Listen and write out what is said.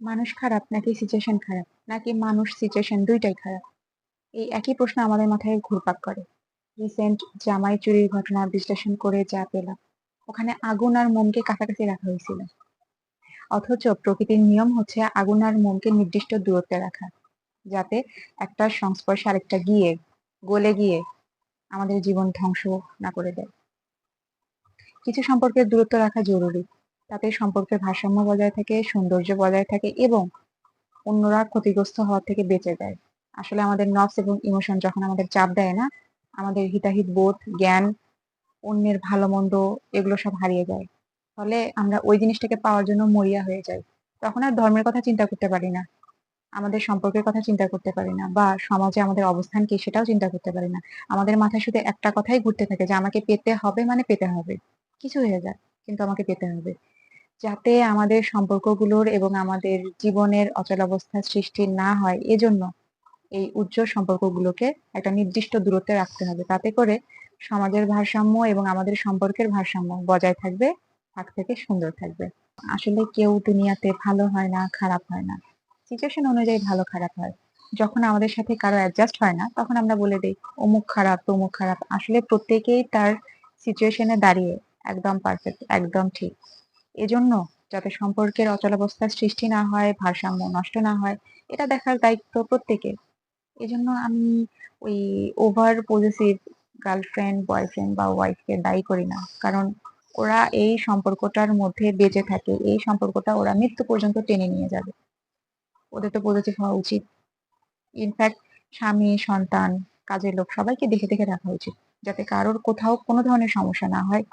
মানুষ খারাপ নাকি সিচুয়েশন খারাপ? নাকি মানুষ সিচুয়েশন দুইটাই খারাপ? এই একই প্রশ্ন আমাদের মাথায় ঘুরপাক করে। রিসেন্ট জামাই চুরির ঘটনা বিশ্লেষণ করে যা পেলাম, ওখানে আগুন আর মোমকে কাছাকাছি রাখা হয়েছিল। অথচ প্রকৃতির নিয়ম হচ্ছে আগুন আর মোমকে নির্দিষ্ট দূরত্বে রাখা, যাতে একটা সংস্পর্শে আরেকটা গিয়ে, গলে গিয়ে আমাদের জীবন ধ্বংস না করে দেয়। কিছু সম্পর্কের দূরত্ব রাখা জরুরি। তাতে সম্পর্কের ভারসাম্য বজায় থাকে, সৌন্দর্য বজায় থাকে এবং অন্যরা ক্ষতিগ্রস্ত হওয়ার থেকে বেঁচে যায়। আসলে আমাদের নফস এবং ইমোশন যখন আমাদের চাপ দেয় না, আমাদের হিতাহিত বোধ, জ্ঞান, অন্যের ভালো মন্দ এগুলো সব হারিয়ে যায়। ফলে আমরা ওই জিনিসটাকে পাওয়ার জন্য মরিয়া হয়ে যাই। তখন আর ধর্মের কথা চিন্তা করতে পারি না। আমাদের সম্পর্কের কথা চিন্তা করতে পারি না বা সমাজে আমাদের অবস্থান কি সেটাও চিন্তা করতে পারি না। আমাদের মাথায় শুধু একটা কথাই ঘুরতে থাকে যে আমাকে পেতে হবে মানে পেতে হবে। কিছু হয়ে যায়, কিন্তু আমাকে পেতে হবে। যাতে আমাদের সম্পর্কগুলোর এবং আমাদের জীবনের অচল অচলাবস্থা সৃষ্টি না হয়, এজন্য এই উজ্জ্বল সম্পর্কগুলোকে একটা নির্দিষ্ট দূরত্বে রাখতে হবে। তাতে করে সমাজের ভারসাম্য এবং আমাদের সম্পর্কের ভারসাম্য বজায় থাকবে থাক থেকে সুন্দর থাকবে। আসলে কেউ দুনিয়াতে ভালো হয় না, খারাপ হয় না। সিচুয়েশন অনুযায়ী ভালো, খারাপ হয়। যখন আমাদের সাথে কারও অ্যাডজাস্ট হয় না, তখন আমরা বলে দিই, অমুক খারাপ, তমুক খারাপ। আসলে প্রত্যেকেই তার সিচুয়েশনে দাঁড়িয়ে একদম পারফেক্ট একদম ঠিক। এজন্য যাতে সম্পর্কের অচলাবস্থার সৃষ্টি না হয়, ভারসাম্য নষ্ট না হয়, এটা দেখার দায়িত্ব প্রত্যেকের। এজন্য আমি ওই ওভার পজেসিভ গার্লফ্রেন্ড বয়ফ্রেন্ড বা ওয়াইফকে দায়ী করি না। কারণ ওরা এই সম্পর্কটার মধ্যে বেঁচে থাকে, এই সম্পর্কটা ওরা মৃত্যু পর্যন্ত টেনে নিয়ে যাবে। ওদের তো পজিটিভ হওয়া উচিত। ইনফ্যাক্ট স্বামী, সন্তান, কাজের লোক সবাইকে দেখে দেখে রাখা উচিত। যাতে কারোর কোথাও কোনো ধরনের সমস্যা না হয়।